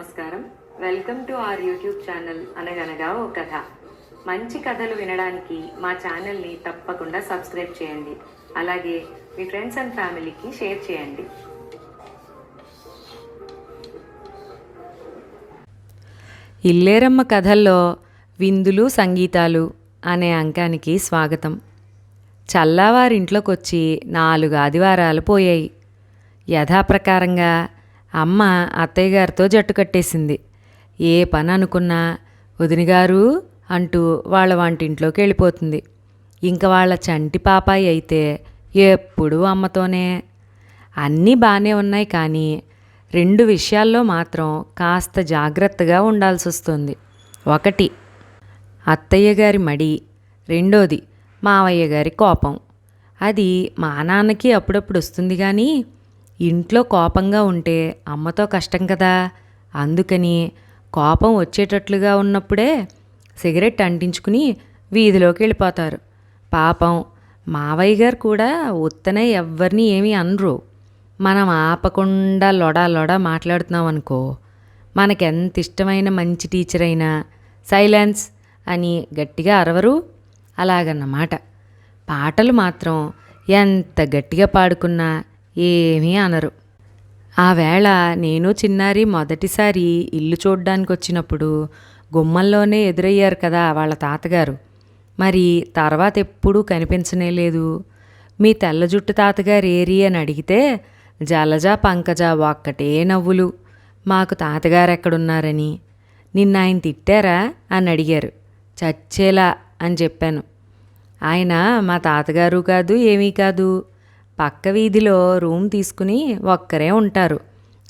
నమస్కారం. Welcome to our YouTube channel అనగనగా ఓ కథ. మంచి కథలు వినడానికి మా ఛానల్ని తప్పకుండా సబ్స్క్రైబ్ చేయండి. అలాగే మీ ఫ్రెండ్స్ అండ్ ఫ్యామిలీకి షేర్ చేయండి. ఇల్లేరమ్మ కథల్లో విందులు సంగీతాలు అనే అంకానికి స్వాగతం. చల్లావారింట్లోకొచ్చి నాలుగు ఆదివారాలు పోయాయి. యథాప్రకారంగా అమ్మ అత్తయ్య గారితో జట్టు కట్టేసింది. ఏ పని అనుకున్నా వదినగారు అంటూ వాళ్ళ వంటింట్లోకి వెళ్ళిపోతుంది. ఇంక వాళ్ళ చంటి పాపాయి అయితే ఎప్పుడూ అమ్మతోనే. అన్నీ బాగానే ఉన్నాయి కానీ రెండు విషయాల్లో మాత్రం కాస్త జాగ్రత్తగా ఉండాల్సి వస్తుంది ఒకటి అత్తయ్య గారి మడి. రెండోది మావయ్య గారి కోపం. అది మా నాన్నకి అప్పుడప్పుడు వస్తుంది కానీ ఇంట్లో కోపంగా ఉంటే అమ్మతో కష్టం కదా. అందుకని కోపం వచ్చేటట్లుగా ఉన్నప్పుడే సిగరెట్ అంటించుకుని వీధిలోకి వెళ్ళిపోతారు. పాపం మావయ్య గారు కూడా ఉత్తనే ఎవ్వరిని ఏమీ అనరు. మనం ఆపకుండా లొడా లొడ మాట్లాడుతున్నాం అనుకో మనకెంత ఇష్టమైన మంచి టీచర్ అయినా సైలెన్స్ అని గట్టిగా అరవరు. అలాగన్నమాట. పాటలు మాత్రం ఎంత గట్టిగా పాడుకున్నా ఏమీ అనరు. ఆ వేళ నేను చిన్నారి మొదటిసారి ఇల్లు చూడ్డానికి వచ్చినప్పుడు గుమ్మంలోనే ఎదురయ్యారు కదా వాళ్ళ తాతగారు. మరి తర్వాత ఎప్పుడూ కనిపించనే లేదు. మీ తెల్ల జుట్టు తాతగారు ఏరి అని అడిగితే జలజ పంకజ ఒక్కటే నవ్వులు. మాకు తాతగారు ఎక్కడున్నారని. నిన్న ఆయన తిట్టారా అని అడిగారు. చచ్చేలా అని చెప్పాను. ఆయన మా తాతగారు కాదు ఏమీ కాదు పక్క వీధిలో రూమ్ తీసుకుని ఒక్కరే ఉంటారు.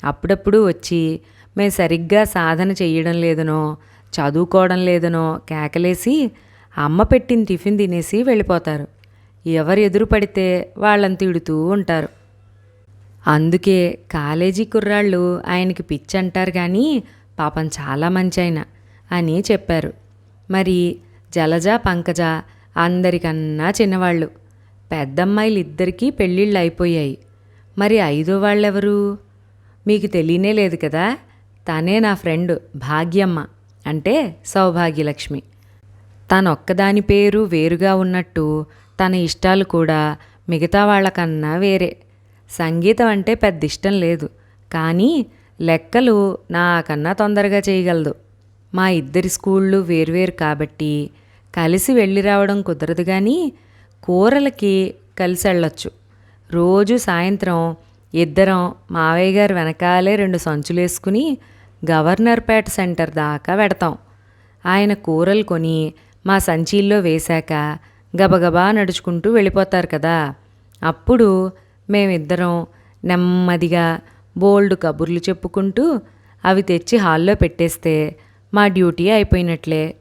అప్పుడప్పుడు వచ్చి మేము సరిగ్గా సాధన చెయ్యడం లేదనో చదువుకోవడం లేదనో కేకలేసి అమ్మ పెట్టిన టిఫిన్ తినేసి వెళ్ళిపోతారు. ఎవరు ఎదురు పడితే వాళ్ళని తిడుతూ ఉంటారు. అందుకే కాలేజీ కుర్రాళ్ళు ఆయనకి పిచ్చి అంటారు కానీ పాపం చాలా మంచి ఆయన అని చెప్పారు. మరి జలజ పంకజ అందరికన్నా చిన్నవాళ్ళు. పెద్దమ్మాయిలు ఇద్దరికీ పెళ్ళిళ్ళు అయిపోయాయి మరి ఐదో వాళ్ళెవరు? మీకు తెలియనే లేదు కదా? తనే నా ఫ్రెండ్ భాగ్యమ్మ అంటే సౌభాగ్యలక్ష్మి. తనొక్కదాని పేరు వేరుగా ఉన్నట్టు తన ఇష్టాలు కూడా మిగతా వాళ్ళకన్నా వేరే. సంగీతం అంటే పెద్ద ఇష్టం లేదు కానీ లెక్కలు నాకన్నా తొందరగా చేయగలదు. మా ఇద్దరి స్కూళ్ళు వేరువేరు కాబట్టి కలిసి వెళ్ళి రావడం కుదరదు కానీ కూరలకి కలిసి వెళ్ళొచ్చు రోజు సాయంత్రం ఇద్దరం మావయ్య గారు వెనకాలే రెండు సంచులేసుకుని గవర్నర్పేట సెంటర్ దాకా వెడతాం. ఆయన కూరలు కొని మా సంచీల్లో వేశాక గబగబా నడుచుకుంటూ వెళ్ళిపోతారు కదా. అప్పుడు మేమిద్దరం నెమ్మదిగా బోల్డ్ కబుర్లు చెప్పుకుంటూ అవి తెచ్చి హాల్లో పెట్టేస్తే మా డ్యూటీ అయిపోయినట్లే.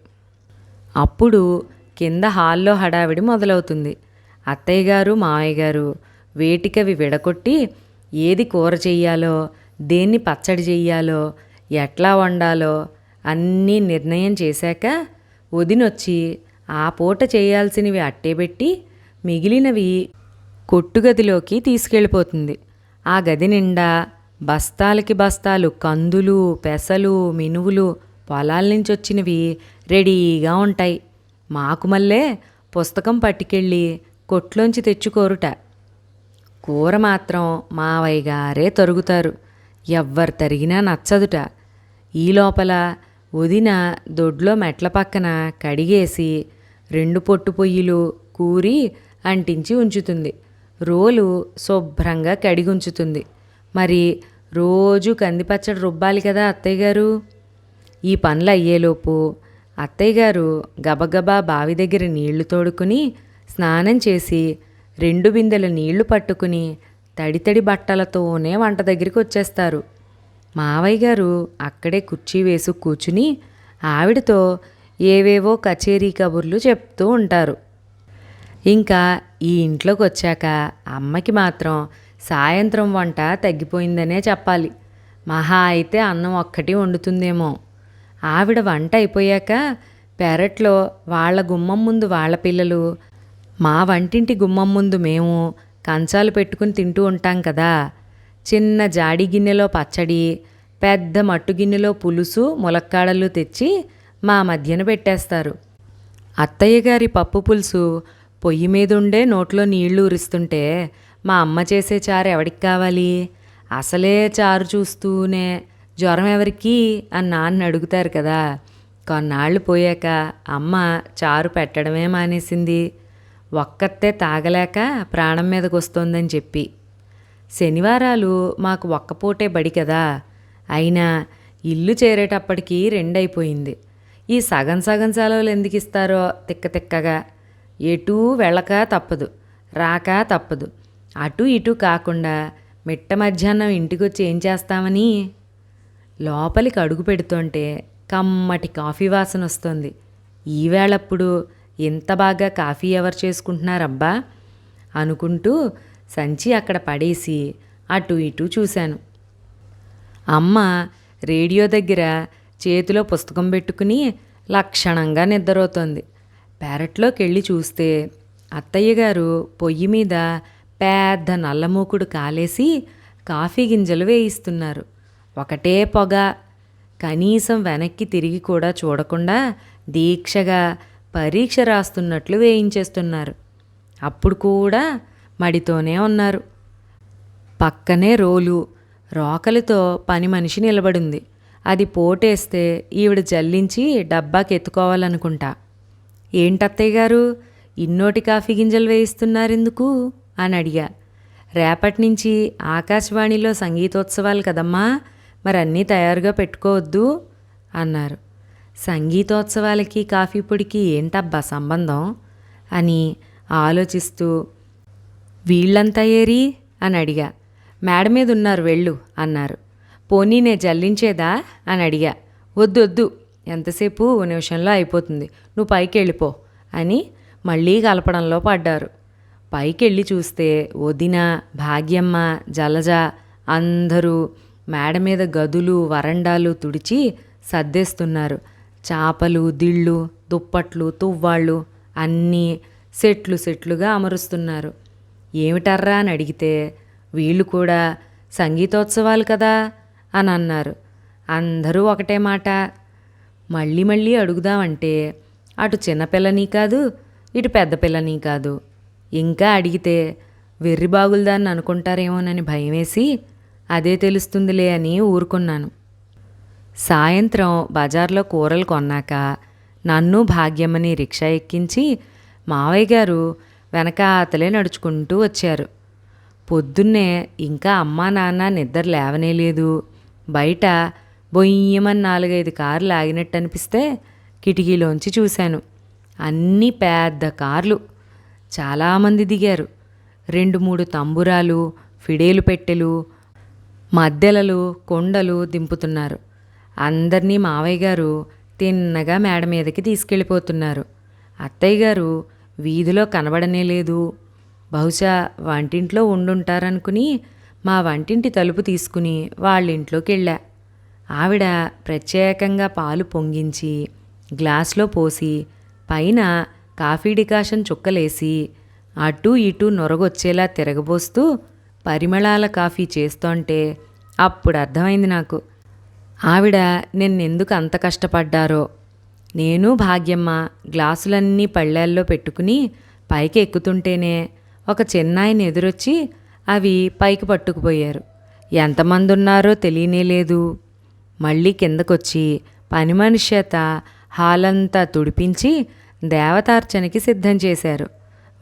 అప్పుడు కింద హాల్లో హడావిడి మొదలవుతుంది. అత్తయ్య గారు మావయ్య గారు వేటికవి విడగొట్టి ఏది కూర చెయ్యాలో దేన్ని పచ్చడి చెయ్యాలో ఎట్లా వండాలో అన్నీ నిర్ణయం చేశాక వదినొచ్చి ఆ పూట చేయాల్సినవి అట్టేబెట్టి మిగిలినవి కొట్టుగదిలోకి తీసుకెళ్ళిపోతుంది. ఆ గది నిండా బస్తాలకి బస్తాలు కందులు పెసలు మినువులు పొలాల నుంచి వచ్చినవి రెడీగా ఉంటాయి. మాకు మళ్ళే పుస్తకం పట్టుకెళ్ళి కొట్లోంచి తెచ్చుకోరుట. కూర మాత్రం మావయ్య గారే తరుగుతారు. ఎవ్వరు తరిగినా నచ్చదుట. ఈ లోపల వదిన దొడ్లో మెట్ల పక్కన కడిగేసి రెండు పొట్టు పొయ్యిలు కూరి అంటించి ఉంచుతుంది. రోలు శుభ్రంగా కడిగి ఉంచుతుంది మరి రోజు కందిపచ్చడి రుబ్బాలి కదా అత్తయ్య గారు? ఈ పనులు అయ్యేలోపు అత్తయ్య గారు గబగబా బావి దగ్గర నీళ్ళు తోడుకుని స్నానం చేసి రెండు బిందెల నీళ్ళు పట్టుకుని తడితడి బట్టలతోనే వంట దగ్గరికి వచ్చేస్తారు. మావయ్య గారు అక్కడే కుర్చీ వేసు కూర్చుని ఆవిడతో ఏవేవో కచేరీ కబుర్లు చెప్తూ ఉంటారు. ఇంకా ఈ ఇంట్లోకి వచ్చాక అమ్మకి మాత్రం సాయంత్రం వంట తగ్గిపోయిందనే చెప్పాలి. మహా అయితే అన్నం ఒక్కటి వండుతుందేమో. ఆవిడ వంట అయిపోయాక పెరట్లో వాళ్ళ గుమ్మం ముందు వాళ్ళ పిల్లలు మా వంటింటి గుమ్మం ముందు మేము కంచాలు పెట్టుకుని తింటూ ఉంటాం కదా. చిన్న జాడి గిన్నెలో పచ్చడి పెద్ద మట్టు గిన్నెలో పులుసు ములక్కాడలు తెచ్చి మా మధ్యన పెట్టేస్తారు. అత్తయ్య గారి పప్పు పులుసు పొయ్యి మీద ఉండే నోట్లో నీళ్ళు ఊరిస్తుంటే మా అమ్మ చేసే చారు ఎవడికి కావాలి? అసలే చారు చూస్తూనే జ్వరం ఎవరికి? అని నాన్న అడుగుతారు కదా. కొన్నాళ్ళు పోయాక అమ్మ చారు పెట్టడమే మానేసింది. ఒక్కతే తాగలేక ప్రాణం మీదకి వస్తోందని చెప్పి. శనివారాలు మాకు ఒక్కపూటే బడి కదా. అయినా ఇల్లు చేరేటప్పటికి రెండైపోయింది. ఈ సగం సగం సెలవులు ఎందుకు ఇస్తారో తిక్క తిక్కగా. ఎటూ వెళ్ళక తప్పదు రాక తప్పదు. అటు ఇటు కాకుండా మిట్ట మధ్యాహ్నం ఇంటికొచ్చి ఏం చేస్తామని లోపలికి అడుగు పెడుతుంటే కమ్మటి కాఫీ వాసన వస్తుంది. ఈవేళప్పుడు ఇంత బాగా కాఫీ ఎవరు చేసుకుంటున్నారబ్బా? అనుకుంటూ సంచి అక్కడ పడేసి అటు ఇటు చూశాను. అమ్మ రేడియో దగ్గర చేతిలో పుస్తకం పెట్టుకుని లక్షణంగా నిద్రవుతోంది పెరట్లోకి వెళ్ళి చూస్తే అత్తయ్య గారు పొయ్యి మీద పెద్ద నల్లమూకుడు కాలేసి కాఫీ గింజలు వేయిస్తున్నారు. ఒకటే పొగ. కనీసం వెనక్కి తిరిగి కూడా చూడకుండా దీక్షగా పరీక్ష రాస్తున్నట్లు వేయించేస్తున్నారు. అప్పుడు కూడా మడితోనే ఉన్నారు. పక్కనే రోలు రోకలితో పని మనిషి నిలబడింది. అది పోటేస్తే ఈవిడ జల్లించి డబ్బాకి ఎత్తుకోవాలనుకుంటా. ఏంటత్తయ్య గారు ఇన్నోటి కాఫీ గింజలు వేయిస్తున్నారెందుకు? అని అడిగా. రేపటి నుంచి ఆకాశవాణిలో సంగీతోత్సవాలు కదమ్మా. మరి అన్నీ తయారుగా పెట్టుకోవద్దు అన్నారు. సంగీతోత్సవాలకి కాఫీ పొడికి ఏంటబ్బా సంబంధం? అని ఆలోచిస్తూ వీళ్ళంతా ఏరి? అని అడిగా. మేడ మీద ఉన్నారు వెళ్ళు అన్నారు. పోనీ నే జల్లించేదా? అని అడిగా. వద్దు వద్దు. ఎంతసేపు? ఓ నిమిషంలో అయిపోతుంది. నువ్వు పైకి వెళ్ళిపో అని మళ్ళీ కలపడంలో పడ్డారు. పైకి వెళ్ళి చూస్తే వదిన భాగ్యమ్మ జలజ అందరూ మేడ మీద గదులు వరండాలు తుడిచి సర్దేస్తున్నారు. చాపలు దిళ్ళు దుప్పట్లు తువ్వాళ్ళు అన్నీ సెట్లు సెట్లుగా అమరుస్తున్నారు. ఏమిటర్రా అని అడిగితే వీళ్ళు కూడా సంగీతోత్సవాలు కదా అని అన్నారు. అందరూ ఒకటే మాట. మళ్ళీ మళ్ళీ అడుగుదామంటే అటు చిన్నపిల్లని కాదు ఇటు పెద్ద పిల్లని కాదు. ఇంకా అడిగితే వెర్రి బాగులదాన్ని అనుకుంటారేమోనని భయమేసి అదే తెలుస్తుందిలే అని ఊరుకున్నాను. సాయంత్రం బజార్లో కూరలు కొన్నాక నన్ను భాగ్యమ్మని రిక్షా ఎక్కించి మావయ్య గారు వెనక అతలే నడుచుకుంటూ వచ్చారు. పొద్దున్నే ఇంకా అమ్మా నాన్న నిద్ర లేవనే లేదు. బయట బొయ్యమని నాలుగైదు కార్లు ఆగినట్టు అనిపిస్తే కిటికీలోంచి చూశాను. అన్నీ పెద్ద కార్లు. చాలామంది దిగారు. రెండు మూడు తంబురాలు ఫిడేలు పెట్టెలు మద్దెలలు కొండలు దింపుతున్నారు. అందరినీ మావయ్య గారు తిన్నగా మేడ మీదకి తీసుకెళ్ళిపోతున్నారు. అత్తయ్య గారు వీధిలో కనబడనే లేదు. బహుశా వంటింట్లో ఉండుంటారనుకుని మా వంటింటి తలుపు తీసుకుని వాళ్ళ ఇంట్లోకి వెళ్ళా ఆవిడ ప్రత్యేకంగా పాలు పొంగించి గ్లాస్లో పోసి పైన కాఫీ డికాషన్ చుక్కలేసి అటు ఇటు నొరగొచ్చేలా తిరగబోస్తూ పరిమళాల కాఫీ చేస్తోంటే అప్పుడు అర్థమైంది నాకు. ఆవిడ నిన్నెందుకు అంత కష్టపడ్డారో. నేను భాగ్యమ్మ గ్లాసులన్నీ పళ్ళెల్లో పెట్టుకుని పైకి ఎక్కుతుంటేనే ఒక చిన్నాయిని ఎదురొచ్చి అవి పైకి పట్టుకుపోయారు. ఎంతమంది ఉన్నారో తెలియనే లేదు. మళ్ళీ కిందకొచ్చి పని మనిషి చేత హాలంతా తుడిపించి దేవతార్చనకి సిద్ధం చేశారు.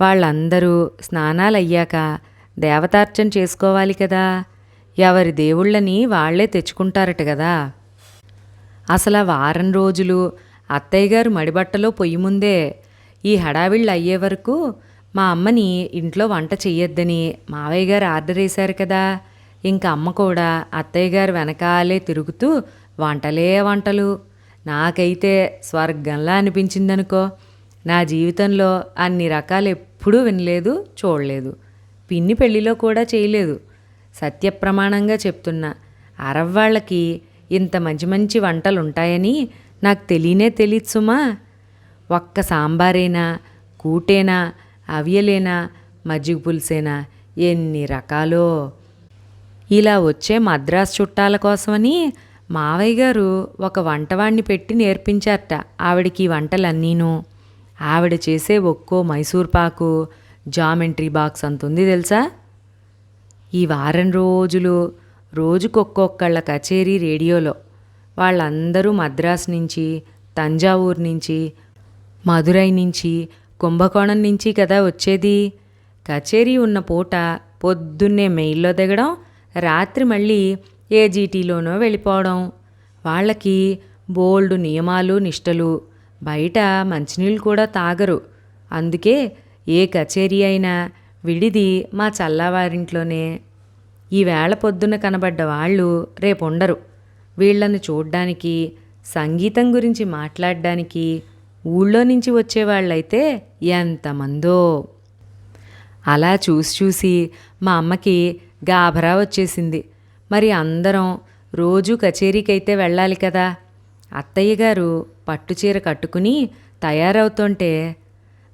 వాళ్ళందరూ స్నానాలయ్యాక దేవతార్చన చేసుకోవాలి కదా. ఎవరి దేవుళ్ళని వాళ్ళే తెచ్చుకుంటారట కదా. అసలు వారం రోజులు అత్తయ్య గారు మడిబట్టలో పొయ్యి ముందే ఈ హడావిళ్ళు అయ్యే వరకు మా అమ్మని ఇంట్లో వంట చెయ్యొద్దని మావయ్య గారు ఆర్డర్ వేశారు కదా. ఇంకా అమ్మ కూడా అత్తయ్య గారు వెనకాలే తిరుగుతూ వంటలే వంటలు. నాకైతే స్వర్గంలా అనిపించిందనుకో. నా జీవితంలో అన్ని రకాలు ఎప్పుడూ వినలేదు చూడలేదు. పిన్ని పెళ్ళిలో కూడా చేయలేదు. సత్యప్రమాణంగా చెప్తున్నా అరవ్వాళ్ళకి ఇంత మంచి మంచి వంటలు ఉంటాయని నాకు తెలియనే తెలియదు సుమా. ఒక్క సాంబారేనా కూటేనా అవియలేనా మజ్జిగ పులుసేనా ఎన్ని రకాలో. ఇలా వచ్చే మద్రాసు చుట్టాల కోసమని మావయ్య గారు ఒక వంటవాణ్ణి పెట్టి నేర్పించారట ఆవిడకి వంటలన్నీను. ఆవిడ చేసే ఒక్కో మైసూర్ పాకు జామెంట్రీ బాక్స్ అంతుంది తెలుసా? ఈ వారం రోజులు రోజుకొక్కొక్కళ్ళ కచేరీ రేడియోలో వాళ్ళందరూ మద్రాస్ నుంచి తంజావూరు నుంచి మదురై నుంచి కుంభకోణం నుంచి కదా వచ్చేది. కచేరీ ఉన్న పూట పొద్దున్నే మెయిల్లో దిగడం రాత్రి మళ్ళీ ఏజీటీలోనో వెళ్ళిపోవడం. వాళ్ళకి బోల్డు నియమాలు నిష్టలు. బయట మంచినీళ్ళు కూడా తాగరు. అందుకే ఏ కచేరీ అయినా విడిది మా చల్లవారింట్లోనే. ఈవేళ పొద్దున కనబడ్డ వాళ్ళు రేపు ఉండరు వీళ్ళని చూడ్డానికి సంగీతం గురించి మాట్లాడడానికి ఊళ్ళో నుంచి వచ్చేవాళ్ళైతే ఎంతమందో. అలా చూసి చూసి మా అమ్మకి గాభరా వచ్చేసింది. మరి అందరం రోజు కచేరీకైతే వెళ్ళాలి కదా. అత్తయ్య గారు పట్టుచీర కట్టుకుని తయారవుతుంటే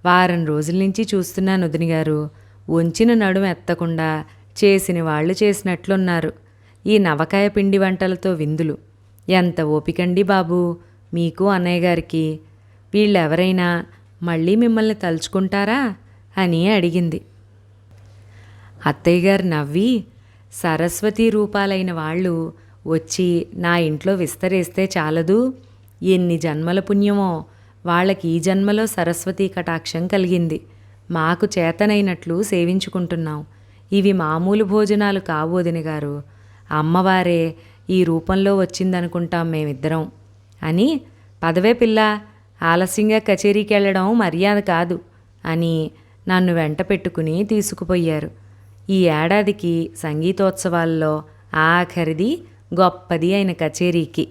వారం రోజుల నుంచి చూస్తున్నాను వదిన గారు. వంచిన నడుము ఎత్తకుండా చేసిన వాళ్ళు చేసినట్లున్నారు. ఈ నవకాయ పిండి వంటలతో విందులు. ఎంత ఓపికండి బాబు మీకు అన్నయ్య గారికి. వీళ్ళెవరైనా మళ్ళీ మిమ్మల్ని తలుచుకుంటారా అని అడిగింది. అత్తయ్య గారు నవ్వి సరస్వతి రూపాలైన వాళ్ళు వచ్చి నా ఇంట్లో విస్తరేస్తే చాలదు. ఎన్ని జన్మల పుణ్యమో వాళ్ళకి ఈ జన్మలో సరస్వతి కటాక్షం కలిగింది. మాకు చేతనైనట్లు సేవించుకుంటున్నాం. ఇవి మామూలు భోజనాలు కావోదిని గారు అమ్మవారే ఈ రూపంలో వచ్చిందనుకుంటాం మేమిద్దరం. అని పదవే పిల్ల ఆలస్యంగా కచేరీకి వెళ్ళడం మర్యాద కాదు అని నన్ను వెంట పెట్టుకుని తీసుకుపోయారు. ఈ ఏడాదికి సంగీతోత్సవాల్లో ఆఖరిది గొప్పది అయిన కచేరీకి.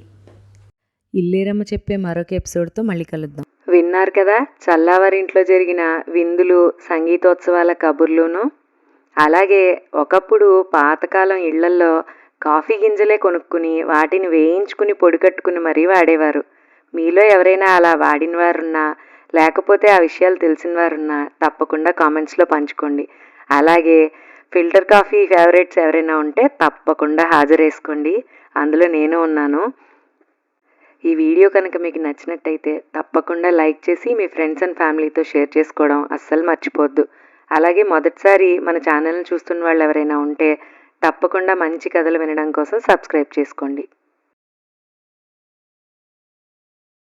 ఇల్లేరమ్మ చెప్పే మరొక ఎపిసోడ్తో మళ్ళీ కలుద్దాం. విన్నారు కదా? చల్లావారింట్లో జరిగిన విందులు సంగీతోత్సవాల కబుర్లును? అలాగే ఒకప్పుడు పాతకాలం ఇళ్ళల్లో కాఫీ గింజలే కొనుక్కుని వాటిని వేయించుకుని పొడికట్టుకుని మరీ వాడేవారు. మీలో ఎవరైనా అలా వాడిన వారున్నా లేకపోతే ఆ విషయాలు తెలిసిన వారున్నా తప్పకుండా కామెంట్స్లో పంచుకోండి. అలాగే ఫిల్టర్ కాఫీ ఫేవరెట్స్ ఎవరైనా ఉంటే తప్పకుండా హాజరేసుకోండి. అందులో నేను ఉన్నాను. ఈ వీడియో కనుక మీకు నచ్చినట్టయితే తప్పకుండా లైక్ చేసి మీ ఫ్రెండ్స్ అండ్ ఫ్యామిలీతో షేర్ చేసుకోవడం అస్సలు మర్చిపోవద్దు అలాగే మొదటిసారి మన ఛానల్ని చూస్తున్న వాళ్ళు ఎవరైనా ఉంటే తప్పకుండా మంచి కథలు వినడం కోసం సబ్స్క్రైబ్ చేసుకోండి.